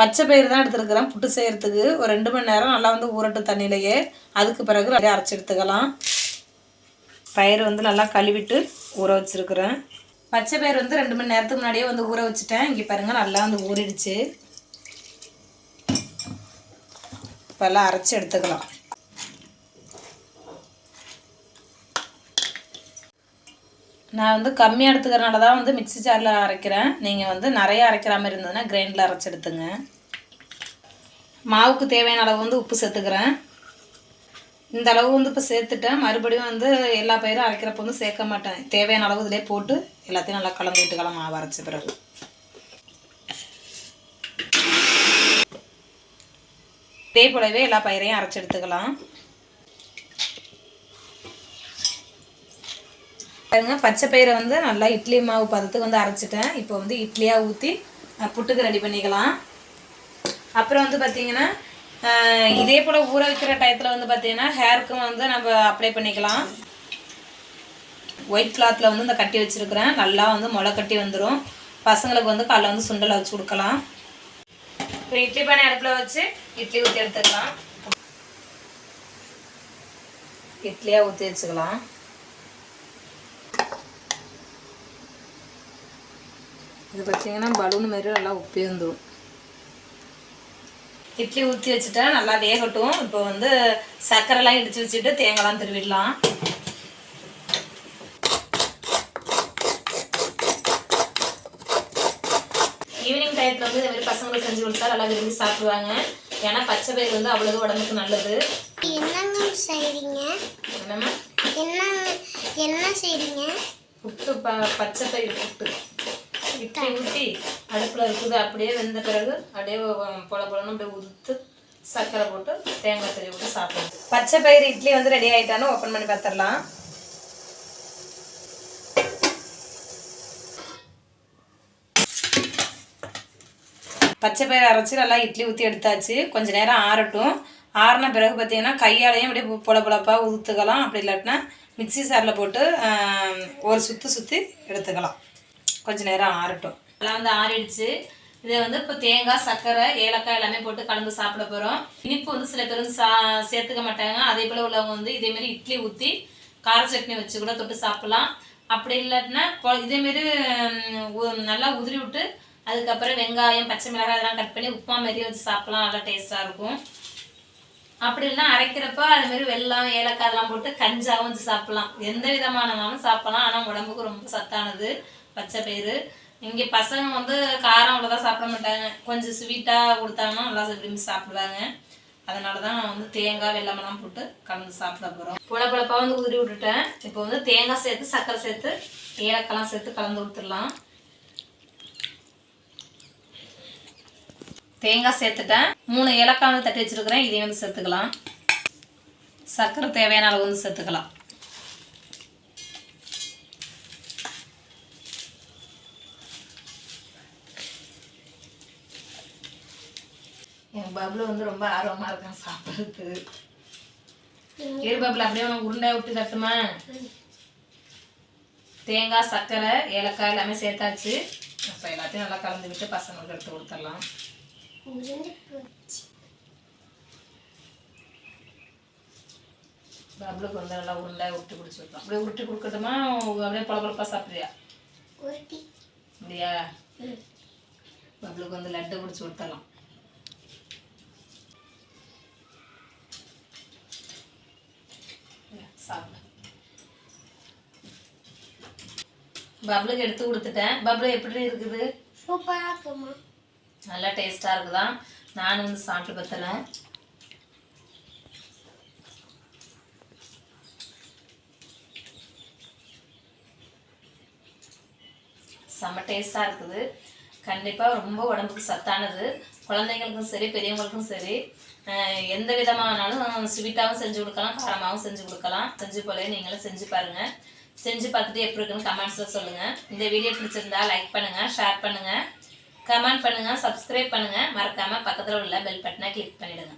பச்சை பயிர் தான் எடுத்துருக்கிறேன். புட்டு செய்கிறதுக்கு ஒரு ரெண்டு மணி நேரம் நல்லா வந்து ஊறட்டும் தண்ணியிலையே. அதுக்கு பிறகு நிறைய அரைச்சி எடுத்துக்கலாம். பயிர் வந்து நல்லா கழுவிட்டு ஊற வச்சுருக்குறேன். பச்சை பயிர் வந்து ரெண்டு மணி நேரத்துக்கு முன்னாடியே வந்து ஊற வச்சுட்டேன். இங்கே பாருங்கள் நல்லா வந்து ஊறிடுச்சு. இப்போ எல்லாம் அரைச்சி எடுத்துக்கலாம். நான் வந்து கம்மியாக எடுத்துக்கிறனால தான் வந்து மிக்ஸி ஜாரில் அரைக்கிறேன். நீங்கள் வந்து நிறையா அரைக்கிற மாதிரி இருந்ததுன்னா கிரைண்டில் அரைச்சி எடுத்துங்க. மாவுக்கு தேவையான அளவு வந்து உப்பு சேர்த்துக்கிறேன். இந்த அளவு வந்து இப்போ சேர்த்துட்டேன். மறுபடியும் வந்து எல்லா பயிரும் அரைக்கிறப்ப வந்து சேர்க்க மாட்டேன். தேவையான அளவு இதிலே போட்டு எல்லாத்தையும் நல்லா கலந்து விட்டுக்கலாம் மாவு அரைச்ச பிறகு. இதே போலவே எல்லா பயிரையும் அரைச்சி எடுத்துக்கலாம். பாருங்க பச்சை பயிரை வந்து நல்லா இட்லி மாவு பதத்துக்கு வந்து அரைச்சிட்டேன். இப்போ வந்து இட்லியாக ஊற்றி புட்டுக்கு ரெடி பண்ணிக்கலாம். அப்புறம் வந்து பார்த்தீங்கன்னா இதே போல் ஊற வைக்கிற டயத்தில் வந்து பார்த்தீங்கன்னா ஹேருக்கும் வந்து நம்ம அப்ளை பண்ணிக்கலாம். ஒயிட் கிளாத்தில் வந்து இந்த கட்டி வச்சுருக்கிறேன். நல்லா வந்து முளை கட்டி வந்துடும் பசங்களுக்கு வந்து காலைல வந்து சுண்டலை வச்சு கொடுக்கலாம். இப்போ இட்லி பானை அடுப்பில் வச்சு இட்லி ஊற்றி எடுத்துக்கலாம். இட்லியாக ஊற்றி வச்சுக்கலாம். இது பார்த்தீங்கன்னா பலூன் மாதிரி நல்லா உப்பி வந்துடும் இட்லி ஊற்றி வச்சுட்டா நல்லா வேகட்டும். இப்போ வந்து சர்க்கரைலாம் இடித்து வச்சுட்டு தேங்காய்லாம் திருவிடலாம். ஈவினிங் டயத்தில் வந்து இந்த மாதிரி பசங்களுக்கு செஞ்சு கொடுத்தா நல்லா விரும்பி சாப்பிடுவாங்க. ஏன்னா பச்சை பயிர் வந்து அவ்வளவு உடம்புக்கு நல்லது. என்னங்க செய்றீங்க? என்னம்மா? என்ன என்ன செய்றீங்க? புட்டு ப பச்சை பயிர் புட்டு. இட்லி ஊற்றி அடுப்பில் இருக்குது. அப்படியே வெந்த பிறகு அப்படியே பொல பொலன்னு அப்படியே உதுத்து சர்க்கரை போட்டு தேங்காய் தண்ணி போட்டு சாப்பிடணும். பச்சை பயிர் இட்லி வந்து ரெடி ஆயிட்டான்னு ஓப்பன் பண்ணி பார்த்துடலாம். பச்சை பயிர் அரைச்சி நல்லா இட்லி ஊற்றி எடுத்தாச்சு. கொஞ்ச நேரம் ஆறட்டும். ஆறின பிறகு பார்த்தீங்கன்னா கையாலையும் அப்படியே பொல பொலப்பாக ஊற்றுக்கலாம் அப்படி இல்லாட்டினா மிக்ஸி சாரில் போட்டு ஒரு சுற்றி சுற்றி எடுத்துக்கலாம். கொஞ்சம் நேரம் ஆறட்டும். நல்லா வந்து ஆறிடுச்சு. இதை வந்து இப்போ தேங்காய் சர்க்கரை ஏலக்காய் எல்லாமே போட்டு கலந்து சாப்பிட போகிறோம் இனிப்பு வந்து சில பேரும் சா சேர்த்துக்க மாட்டாங்க. அதே போல் உள்ளவங்க வந்து இதேமாரி இட்லி ஊற்றி கார சட்னி வச்சு கூட தொட்டு சாப்பிட்லாம். அப்படி இல்லாட்டினா இதேமாரி உ- நல்லா உதிரி விட்டு அதுக்கப்புறம் வெங்காயம் பச்சை மிளகாய் அதெல்லாம் கட் பண்ணி உப்புமா மாரி வச்சு சாப்பிட்லாம். நல்லா டேஸ்ட்டாக இருக்கும். அப்படி இல்லைன்னா அரைக்கிறப்ப அதுமாரி வெள்ளம் வெல்லம் ஏலக்காய் அதெல்லாம் போட்டு கஞ்சாவும் வச்சு சாப்பிட்லாம். எந்த விதமானனாலும் சாப்பிட்லாம். ஆனால் உடம்புக்கு ரொம்ப சத்தானது. பச்சை பயிறு. இங்கே பசங்க வந்து காரம் அவ்வளோதான் சாப்பிட மாட்டாங்க. கொஞ்சம் ஸ்வீட்டாக கொடுத்தாங்கன்னா நல்லா விரும்பி சாப்பிடுவாங்க. அதனால தான் நான் வந்து தேங்காய் வெல்லமெல்லாம் போட்டு கலந்து சாப்பிட போகிறோம் புல வந்து உதிரி விட்டுட்டேன். இப்போ வந்து தேங்காய் சேர்த்து சர்க்கரை சேர்த்து ஏலக்காய்லாம் சேர்த்து கலந்து கொடுத்துடலாம் தேங்காய் சேர்த்துட்டேன். மூணு ஏலக்காய் வந்து தட்டி வச்சுருக்கிறேன். இதையும் வந்து சேர்த்துக்கலாம். சர்க்கரை தேவையான அளவு வந்து சேர்த்துக்கலாம். எங்கள் பப்ளு வந்து ரொம்ப ஆர்வமாக இருக்கான் சாப்பிட்றதுக்கு. இரு பப்ளு அப்படியே உருண்டை விட்டு தட்டுமா? தேங்காய் சர்க்கரை ஏலக்காய் எல்லாமே சேர்த்தாச்சு. அப்போ எல்லாத்தையும் நல்லா கலந்து விட்டு பசங்களுக்கு எடுத்து கொடுத்துடலாம். பப்ளுக்கு வந்து நல்லா உருண்டை உருட்டி குடிச்சு விட்டோம் அப்படியே உருட்டி கொடுக்கட்டுமா? அப்படியே பளபளப்பா சாப்பிட்றியா? அப்படியா? பப்ளுக்கு வந்து லட்டு பிடிச்சி கொடுத்தலாம் பப்ளுக்கு எடுத்து கொடுத்துட்டேன். பப்ளு எப்படி இருக்குது? சூப்பராக இருக்குமா? நல்லா டேஸ்ட்டாக இருக்குதான் நானும் வந்து சாப்பிட்டு பத்தலை செம்ம டேஸ்ட்டாக இருக்குது. கண்டிப்பாக ரொம்ப உடம்புக்கு சத்தானது. குழந்தைங்களுக்கும் சரி பெரியவங்களுக்கும் சரி எந்த விதமானாலும் ஸ்வீட்டாகவும் செஞ்சு கொடுக்கலாம் காரமாகவும் செஞ்சு கொடுக்கலாம். செஞ்சு போல நீங்களும் செஞ்சு பாருங்கள் செஞ்சு பார்த்துட்டு எப்படி இருக்குன்னு கமெண்ட்ஸில் சொல்லுங்கள் இந்த வீடியோ பிடிச்சிருந்தா லைக் பண்ணுங்கள் ஷேர் பண்ணுங்கள் கமெண்ட் பண்ணுங்கள் சப்ஸ்கிரைப் பண்ணுங்கள் மறக்காமல் பக்கத்தில் உள்ள பெல் பட்டனை கிளிக் பண்ணிவிடுங்க